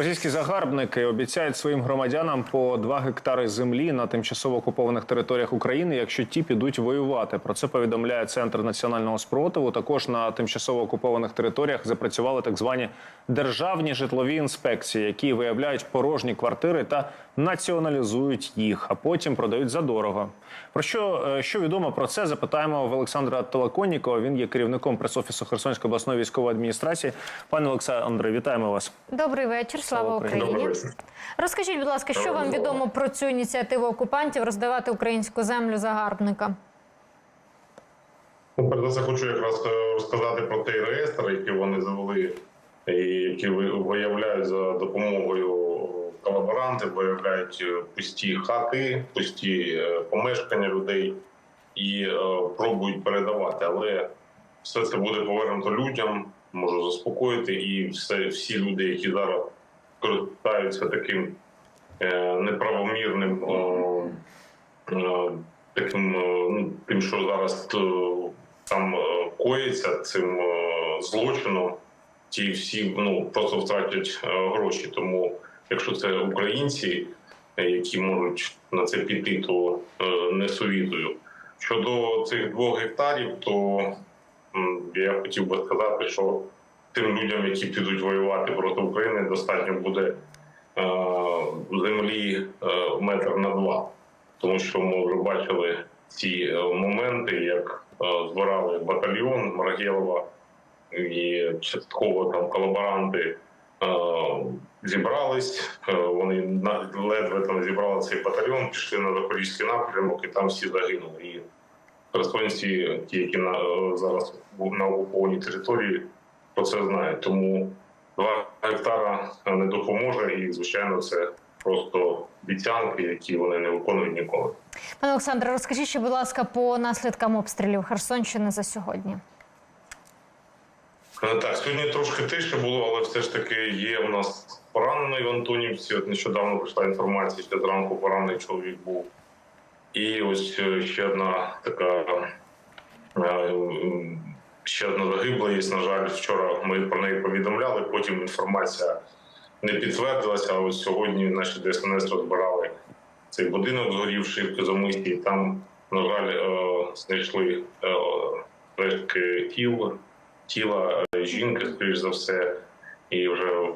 Російські загарбники обіцяють своїм громадянам по 2 гектари землі на тимчасово окупованих територіях України, якщо ті підуть воювати. Про це повідомляє Центр національного спротиву. Також на тимчасово окупованих територіях запрацювали так звані державні житлові інспекції, які виявляють порожні квартири та націоналізують їх, а потім продають задорого. Про що, е, що відомо про це, запитаємо в Олександра Толоконнікова. Він є керівником прес-офісу Херсонської обласної військової адміністрації. Пане Олександре, вітаємо вас. Добрий вечір, слава Україні. Розкажіть, будь ласка, що вам відомо про цю ініціативу окупантів роздавати українську землю загарбникам? Ну, перш за все, хочу якраз е, розказати про той реєстр, який вони завели, і які виявляють за допомогою колаборанти, виявляють е, пусті хати, пусті е, помешкання людей і е, пробують передавати. Але все це буде повернуто людям, можу заспокоїти, і все, всі люди, які зараз користаються таким е, неправомірним. е, е, Таким ну, тим, що зараз там коїться цим злочином, ті всі ну просто втратять гроші. Тому, якщо це українці, які можуть на це піти, то не совітую. Щодо цих двох гектарів, то я хотів би сказати, що тим людям, які підуть воювати проти України, достатньо буде е, землі е, метр на два тому що ми вже бачили ці е, моменти, як е, збирали батальйон Маргєлова і частково там колаборанти е, зібрались. Вони ледве там зібрали цей батальйон, пішли на запорізький напрямок, і там всі загинули. І херсонці, ті, які на зараз на окупованій території, про це знають. Тому два гектара не допоможе, і звичайно, це просто обіцянки, які вони не виконують ніколи. Пане Олександре, розкажіть ще, будь ласка, по наслідкам обстрілів Херсонщини за сьогодні. Е, Так, сьогодні трошки тише було, але все ж таки є у нас поранений в Антонівці. От нещодавно прийшла інформація, що зранку поранений чоловік був. І ось е, ще одна така е, ще одна загибла є. На жаль, вчора ми про неї повідомляли. Потім інформація не підтвердилася. А ось сьогодні наші ДСНС розбирали цей будинок згорівший в Козомисі. Там, на жаль, е, знайшли е, рештки тіл тіла е, жінки, скоріш за все, і вже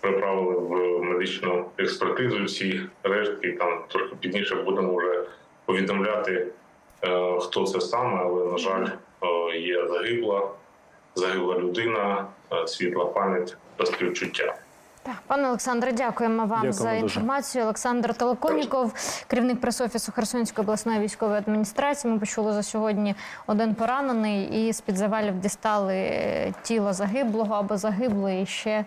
приправили в медичну експертизу ці рештки. Там трохи пізніше будемо вже повідомляти, хто це саме, але на жаль, є загибла, загибла людина, е, світла пам'ять та співчуття. Так, пане Олександре, дякуємо вам Дякуємо за дуже. інформацію. Олександр Толоконіков, керівник прес-офісу Херсонської обласної військової адміністрації. Ми почули за сьогодні один поранений, і з під завалів дістали е, тіло загиблого або загиблої ще